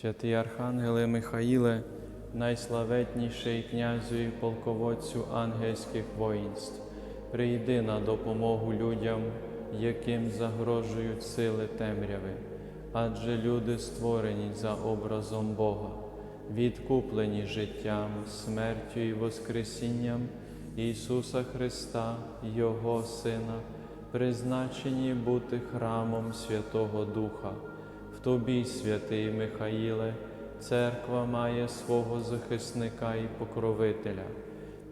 Святий Архангеле Михаїле, найславетніший князю і полководцю ангельських воїнств, прийди на допомогу людям, яким загрожують сили темряви, адже люди створені за образом Бога, відкуплені життям, смертю і Воскресінням Ісуса Христа, Його Сина, призначені бути храмом Святого Духа. Тобі, святий Михаїле, церква має свого захисника і покровителя.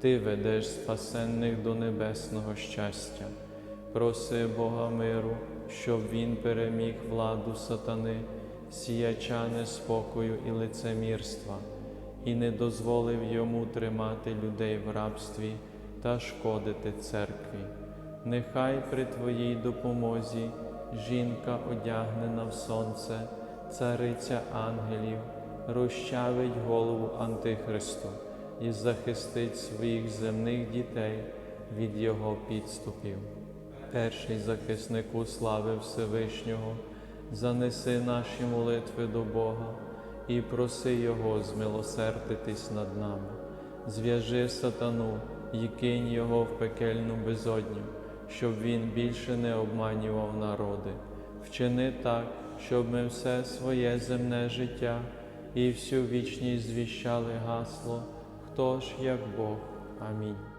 Ти ведеш спасенних до небесного щастя. Проси Бога миру, щоб Він переміг владу сатани, сіяча неспокою і лицемірства, і не дозволив йому тримати людей в рабстві та шкодити церкві. Нехай при Твоїй допомозі жінка одягнена в сонце, цариця ангелів, розчавить голову Антихристу і захистить своїх земних дітей від його підступів. Перший захиснику слави Всевишнього, занеси наші молитви до Бога і проси Його змилосердитись над нами. Зв'яжи сатану і кинь його в пекельну безодню, щоб він більше не обманював народи. Вчини так, щоб ми все своє земне життя і всю вічність звіщали гасло, хто ж як Бог. Амінь.